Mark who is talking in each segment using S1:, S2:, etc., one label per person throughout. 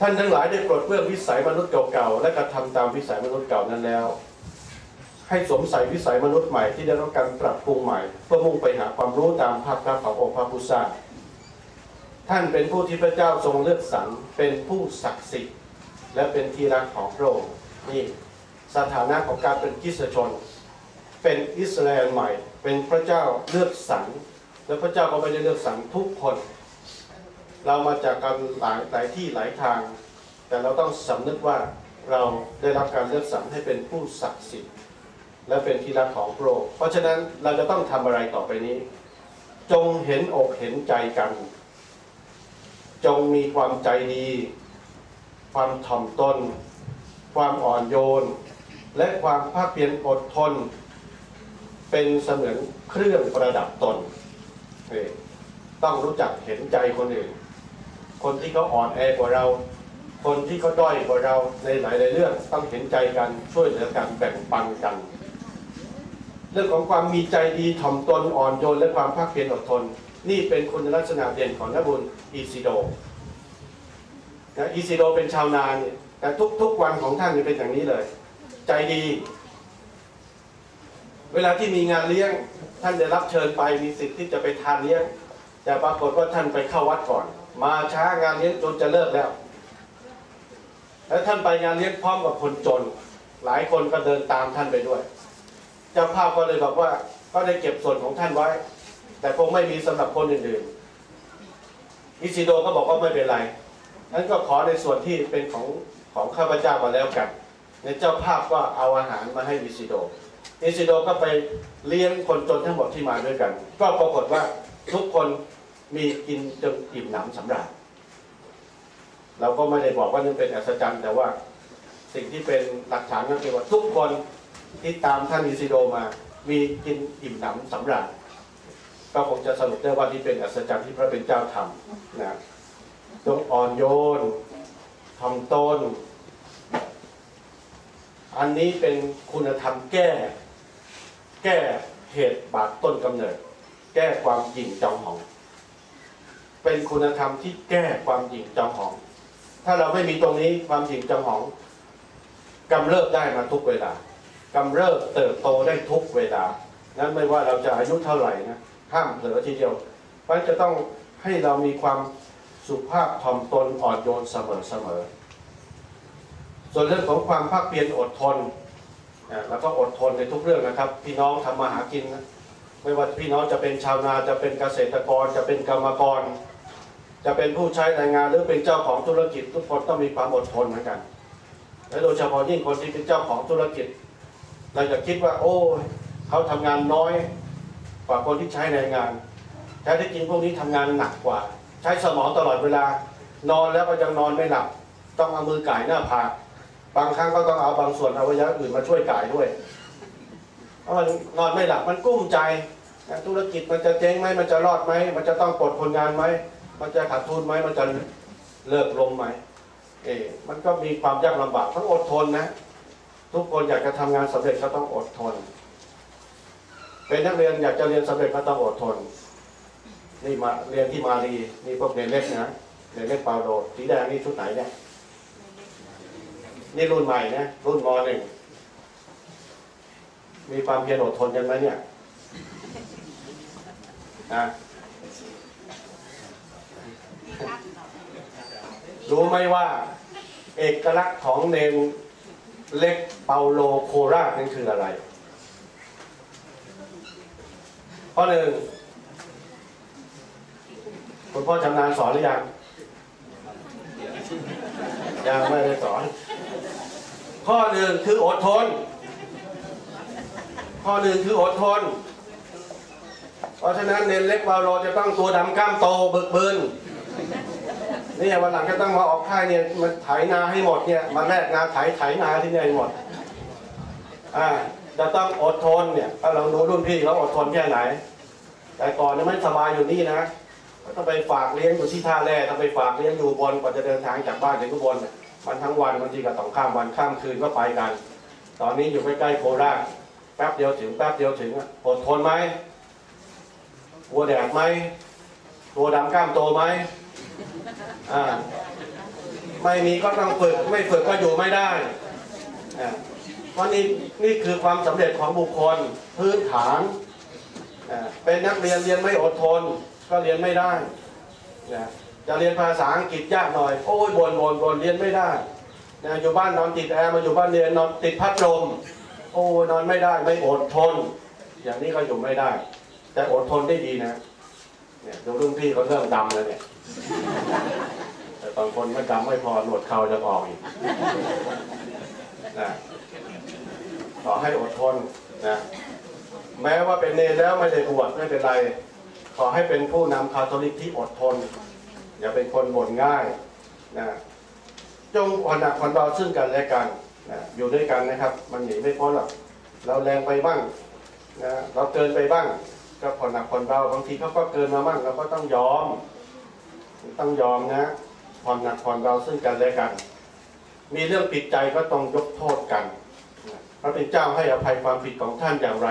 S1: ท่านทั้งหลายได้ปลดเปลื้องวิสัยมนุษย์เก่าๆ และกระทำตามวิสัยมนุษย์เก่านั้นแล้ว ให้สวมใส่วิสัยมนุษย์ใหม่ที่ได้รับการปรับปรุงใหม่ เพื่อมุ่งไปหาความรู้ตามภาพลักษณ์ขององค์พระผู้สร้าท่านเป็นผู้ที่พระเจ้าทรงเลือกสรรเป็นผู้ศักดิ์สิทธิ์และเป็นที่รักของพระองค์นี่สถานะของการเป็นคริสชน เป็นอิสราเอลใหม่ เป็นพระเจ้าเลือกสรรและพระเจ้าก็ไม่ได้เลือกสรรทุกคน เรามาจากกันหลายหลายที่หลายทาง แต่เราต้องสำนึกว่าเราได้รับการเลือกสรรให้เป็นผู้ศักดิ์สิทธิ์และเป็นที่รักของพระองค์เพราะฉะนั้นเราจะต้องทำอะไรต่อไปนี้ จงเห็นอกเห็นใจกัน จงมีความใจดี ความถ่อมตน ความอ่อนโยน และความภาคเพียรอดทน เป็นเสมือนเครื่องประดับตน ต้องรู้จักเห็นใจคนอื่น คนที่เขาอ่อนแอกว่าเรา คนที่เขาด้อยกว่าเราในหลายๆเรื่องต้องเห็นใจกันช่วยเหลือกันแบ่งปันกัน เรื่องของความมีใจดีถ่อมตนอ่อนโยนและความภาคเพียรอดทน นี่เป็นคุณลักษณะเด่นของนบุญอีซิโดนะอีซิโดเป็นชาวนาเนี่ยแต่ทุกๆวันของท่านเนี่ยเป็นอย่างนี้เลย ใจดี เวลาที่มีงานเลี้ยงท่านได้รับเชิญไปมีสิทธิ์ที่จะไปทานเลี้ยง แต่ปรากฏว่าท่านไปเข้าวัดก่อน มาช้างานเลี้ยงจนจะเลิกแล้ว แล้วท่านไปงานเลี้ยงพร้อมกับคนจน หลายคนก็เดินตามท่านไปด้วยเจ้าภาพก็เลยบอกว่าก็ได้เก็บส่วนของท่านไว้ แต่คงไม่มีสำหรับคนอื่นๆอิซิโดก็บอกว่าไม่เป็นไรนั้นก็ขอในส่วนที่เป็นของของข้าพเจ้ามาแล้วกัน ในเจ้าภาพก็เอาอาหารมาให้อิซิโดอิซิโดก็ไปเลี้ยงคนจนทั้งหมดที่มาด้วยกัน ก็ปรากฏว่าทุกคน มีกินจนอิ่มหนำสำราญเราก็ไม่ได้บอกว่านี่เป็นอัศจรรย์ แต่ว่าสิ่งที่เป็นหลักฐานก็คือว่าทุกคนที่ตามท่านอิซิโดมามีกินอิ่มหนำสำราญก็คงจะสรุปได้ว่าที่เป็นอัศจรรย์ที่พระเป็นเจ้าทำนะจงอ่อนโยนทำตนอันนี้เป็นคุณธรรมแก้ แก้เหตุบาปต้นกำเนิด แก้ความหยิ่งจองหอง เป็นคุณธรรมที่แก้ความหยิ่งจองหอง ถ้าเราไม่มีตรงนี้ความหยิ่งจองหองกำเริบได้มาทุกเวลากำเริบเติบโตได้ทุกเวลา นั้นไม่ว่าเราจะอายุเท่าไหร่นะห้ามเผลอทีเดียว เพราะจะต้องให้เรามีความสุภาพถ่อมตนอ่อนโยนเสมอเสมอ ส่วนเรื่องของความภาคเพียรอดทนแล้วก็อดทนในทุกเรื่องนะครับ พี่น้องทำมาหากินนะไม่ว่าพี่น้องจะเป็นชาวนาจะเป็นเกษตรกรจะเป็นกรรมกร จะเป็นผู้ใช้แรงงานหรือเป็นเจ้าของธุรกิจ ทุกคนต้องมีความอดทนเหมือนกัน และโดยเฉพาะยิ่งคนที่เป็นเจ้าของธุรกิจ เราจะคิดว่า โอ้เขาทำงานน้อยกว่าคนที่ใช้แรงงานแท้ที่จริงพวกนี้ทำงานหนักกว่า ใช้สมองตลอดเวลา นอนแล้วก็ยังนอนไม่หลับ ต้องเอามือก่ายหน้าผากบางครั้งก็ต้องเอาบางส่วนอวัยวะอื่นมาช่วยก่ายด้วยเพราะมันนอนไม่หลับมันกุ้มใจธุรกิจมันจะเจ๊งไหมมันจะรอดไหมมันจะต้องปลดคนงานไหม มันจะขาดทุนไหมมันจะเลิกลงไหมเอ๊ะมันก็มีความยากลำบากต้องอดทนนะ ทุกคนอยากจะทำงานสำเร็จก็ต้องอดทน เป็นนักเรียนอยากจะเรียนสำเร็จก็ต้องอดทน นี่มาเรียนที่มารีนี่พวกเรียนเล็กนะเรียนเล็กเปาโดสีแดงนี่ชุดไหนเนี่ยนี่รุ่นใหม่นะรุ่นมหนึ่งมีความเพียรอดทนกันไหมเนี่ยนะ รู้ไหมว่าเอกลักษณ์ของเนมเล็กเปาโลโคราชนั่นคืออะไรข้อหนึ่งคุณพ่อชำนาญสอนหรือยัง ยังไม่ได้สอน ข้อหนึ่งคืออดทน ข้อหนึ่งคืออดทน เพราะฉะนั้นเนนเล็กเปาโลจะต้องตัวดำกล้ามโตเบึกบึน นี่ยวันหลังจะต้องมาออกค่ายเนี่ยมาไถนาให้หมดเนี่ยมาแลกนาไถไถนาที่เนี่ยให้หมดอ่าจะต้องอดทนเนี่ยถ้าเราดูรุ่นพี่เขาอดทนแค่ไหน แต่ก่อนเนี่ยไม่สบายอยู่นี่นะก็ต้องไปฝากเลี้ยงอยู่ที่ท่าแร่ต้องไปฝากเลี้ยงอยู่บนกว่าจะเดินทางจากบ้านถึงขบนเนี่ยมันทั้งวันบางทีก็ต้องข้ามวันข้ามคืนก็ไปกัน ตอนนี้อยู่ใกล้ๆโคราชแป๊บเดียวถึงแป๊บเดียวถึงอดทนไหมกลัวแดดไหมตัวดำกล้ามโตไหม อ่าไม่มีก็ต้องฝึกไม่ฝึกก็อยู่ไม่ได้เพราะนี่นี่คือความสำเร็จของบุคคลพื้นฐานเป็นนักเรียนเรียนไม่อดทน ก็เรียนไม่ได้นะจะเรียนภาษาอังกฤษยากหน่อยโอ้ยบนบนบนเรียนไม่ได้นะอยู่บ้านนอนติดแอร์มาอยู่บ้านเรียนนอนติดพัดลมโอ้ยนอนไม่ได้ไม่อดทน อย่างนี้ก็อยู่ไม่ได้ แต่อดทนได้ดีนะเนี่ยดูรุ่นพี่เขาเริ่มดำแล้วเนี่ย แต่บางคนไม่ดำไม่พอหนวดเขาจะออกอีกนะขอให้อดทนนะแม้ว่าเป็นเนรแล้วไม่ได้บวชไม่เป็นไร ขอให้เป็นผู้นำคาทอลิกที่อดทน อย่าเป็นคนบ่นง่ายนะจงอ่อนหนักผ่อนเบาซึ่งกันและกันนะอยู่ด้วยกันนะครับ มันหนีไม่พ้นหรอกเราแรงไปบ้างนะเราเกินไปบ้าง ก็ผ่อนหนักผ่อนเบาบางทีเขาก็เกินมาบ้างเราก็ต้องยอม ต้องยอมนะผ่อนหนักผ่อนเบาซึ่งกันและกัน มีเรื่องผิดใจก็ต้องยกโทษกันพระเป็นเจ้าให้อภัยความผิดของท่านอย่างไร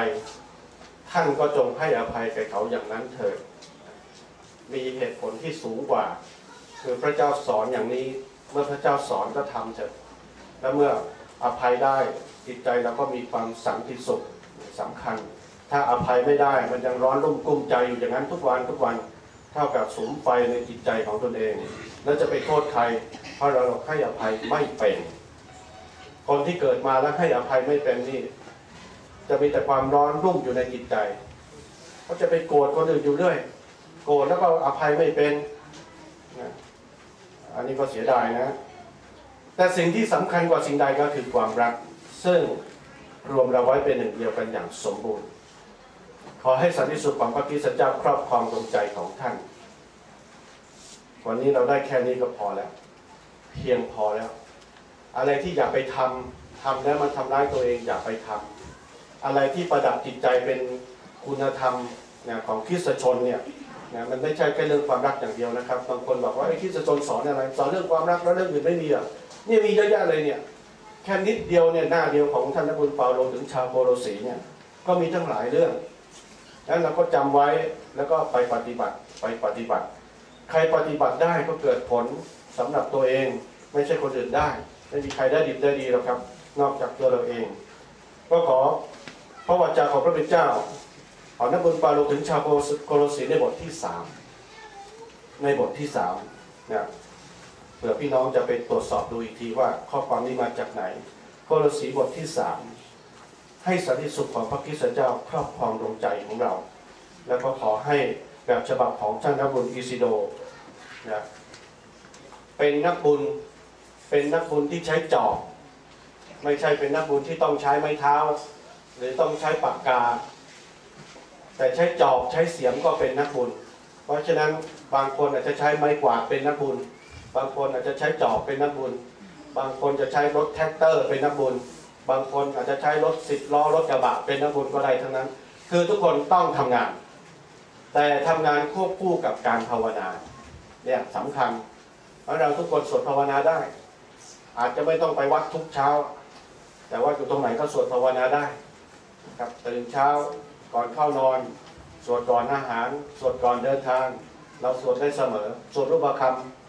S1: ท่านก็จงให้อภัยแก่เขาอย่างนั้นเถิดมีเหตุผลที่สูงกว่า คือพระเจ้าสอนอย่างนี้ เมื่อพระเจ้าสอนก็ทำเถอะและเมื่ออภัยได้จิตใจเราก็มีความสันติสุขสำคัญ ถ้าอภัยไม่ได้มันยังร้อนรุ่มกุ้มใจอยู่อย่างนั้นทุกวันทุกวัน เท่ากับสุมไฟในจิตใจของตนเอง แล้วจะไปโทษใคร เพราะเราให้อภัยไม่เป็น คนที่เกิดมาแล้วให้อภัยไม่เป็นนี่ จะมีแต่ความร้อนรุ่มอยู่ในจิตใจเขาจะไปโกรธคนอื่นอยู่เรื่อย โกรธแล้วก็อภัยไม่เป็น อันนี้ก็เสียดายนะ แต่สิ่งที่สำคัญกว่าสิ่งใดก็คือความรัก ซึ่งรวมเราไว้เป็นหนึ่งเดียวกันอย่างสมบูรณ์ ขอให้สันติสุขของพระคริสตเจ้าครอบครองดวงใจของท่าน วันนี้เราได้แค่นี้ก็พอแล้ว เพียงพอแล้ว อะไรที่อย่าไปทำทำแล้วมันทำร้ายตัวเองอย่าไปทำอะไรที่ประดับจิตใจเป็นคุณธรรมนะของคริสตชนเนี่ยนะมันไม่ใช่แค่เรื่องความรักอย่างเดียวนะครับบางคนบอกว่าไอ้คริสตชนสอนอะไรสอนเรื่องความรักแล้วเรื่องอื่นไม่มีอะนี่มีเยอะแยะเลยเนี่ยแค่นิดเดียวเนี่ยหน้าเดียวของท่านนบุญเปาโลถึงชาวโคโลสีเนี่ยก็มีทั้งหลายเรื่อง แล้วเราก็จำไว้แล้วก็ไปปฏิบัติไปปฏิบัติ ใครปฏิบัติได้ก็เกิดผลสำหรับตัวเอง ไม่ใช่คนอื่นได้ ไม่มีใครได้ดิบได้ดีหรอกครับ นอกจากตัวเราเอง ก็ขอพระวจาของพระเป็นเจ้าขอนักบุญปาโลถึงชาวโคโลสีในบทที่สามในบทที่สามเนี่ยเผื่อพี่น้องจะไปตรวจสอบดูอีกทีว่าข้อความนี้มาจากไหน โคโลสีบทที่สาม ให้สันติสุขของพระคริสตเจ้าครอบครองดวงใจของเรา แล้วก็ขอให้แบบฉบับของท่านนักบุญอิซิโดนะเป็นนักบุญเป็นนักบุญที่ใช้จอบไม่ใช่เป็นนักบุญที่ต้องใช้ไม้เท้า หรือต้องใช้ปากกา แต่ใช้จอบใช้เสียมก็เป็นนักบุญ เพราะฉะนั้นบางคนอาจจะใช้ไม้กวาดเป็นนักบุญ บางคนอาจจะใช้จอบเป็นนักบุญ บางคนจะใช้รถแท็กเตอร์เป็นนักบุญ บางคนอาจจะใช้รถสิบล้อรถกระบะเป็นนักบุญก็ได้ทั้งนั้น คือทุกคนต้องทำงาน แต่ทำงานควบคู่กับการภาวนาเนี่ยสำคัญเพราะเราทุกคนสวดภาวนาได้ อาจจะไม่ต้องไปวัดทุกเช้า แต่ว่าอยู่ตรงไหนก็สวดภาวนาได้ครับตื่นเช้าก่อนเข้านอน สวดก่อนอาหาร สวดก่อนเดินทาง เราสวดได้เสมอ สวดรูปค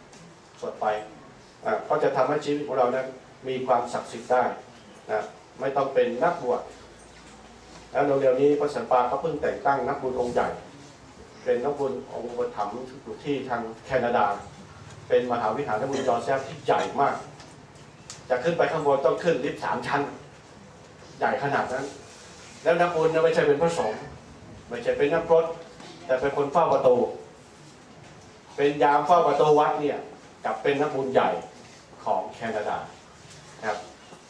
S1: ำสวดไปอะก็จะทำให้ชีวิตของเรานั้นมีความศักดิ์สิทธิ์ได้ นะไม่ต้องเป็นนักบวชแล้วเร็วๆนี้พระสันปาก็เพิ่งแต่งตั้งนักบุญองค์ใหญ่ เป็นนักบุญองค์อุปถัมอยู่ที่ทางแคนาดา เป็นมหาวิหารนักบุญจอร์แซฟที่ใหญ่มาก จะขึ้นไปข้างบนต้องขึ้นลิฟต์สามชั้น ใหญ่ขนาดนั้น แล้วนักบุญไม่ใช่เป็นพระสงฆ์ไม่ใช่เป็นนักพรตแต่เป็นคนเฝ้าประตู เป็นยามเฝ้าประตูวัดเนี่ยกับเป็นนักบุญใหญ่ของแคนาดาครับ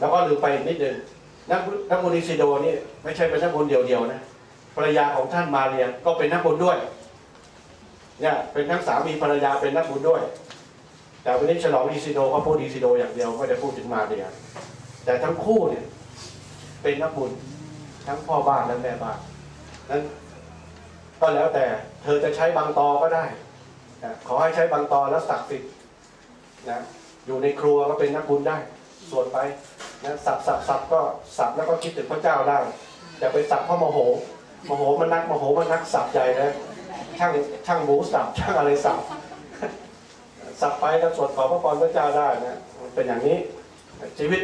S1: แล้วก็ลืมไปนิดนึงนักนักบุญอิซิโดนี่ไม่ใช่เป็นนักบุญเดียวๆนะภรรยาของท่านมาเรียก็เป็นนักบุญด้วยเนี่ยเป็นทั้งสามีภรรยาเป็นนักบุญด้วย แต่วันนี้ฉลองอิซิโดเขาพูดอิซิโดอย่างเดียวไม่ได้พูดถึงมาเรียแต่ทั้งคู่เนี่ยเป็นนักบุญทั้งพ่อบ้านและแม่บ้านนั้นก็แล้วแต่เธอจะใช้บางตอก็ได้นะขอให้ใช้บางตอแล้วศักดิ์สิทธิ์นะอยู่ในครัวก็เป็นนักบุญได้สวดไป นะสับสับสับก็สับแล้วก็คิดถึงพระเจ้าได้อย่าไปสับเพราะโมโหโมโหมันนักโมโหมันนักสับใหญ่เลยช่างช่างหมูสับช่างอะไรสับสับไปแล้วสวดขอพระพรพระเจ้าได้นะมันเป็นอย่างนี้ชีวิต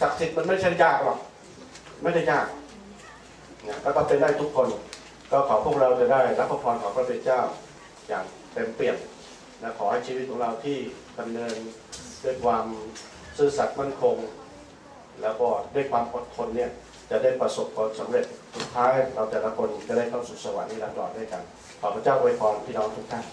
S1: ศักดิ์สิทธิ์มันไม่ใช่ยากหรอกไม่ได้ยากนะก็ต้องเป็นได้ทุกคน ก็ขอพวกเราจะได้รับพระพรของพระเป็นเจ้าอย่างเต็มเปี่ยมและขอให้ชีวิตของเราที่ดำเนินด้วยความซื่อสัตย์มั่นคง แล้วก็ด้วยความอดทนเนี่ยจะได้ประสบความสำเร็จสุดท้ายเราแต่ละคนจะได้เข้าสู่สวรรค์นิรันดร์ด้วยกัน ขอพระเจ้าอวยพรพี่น้องทุกท่าน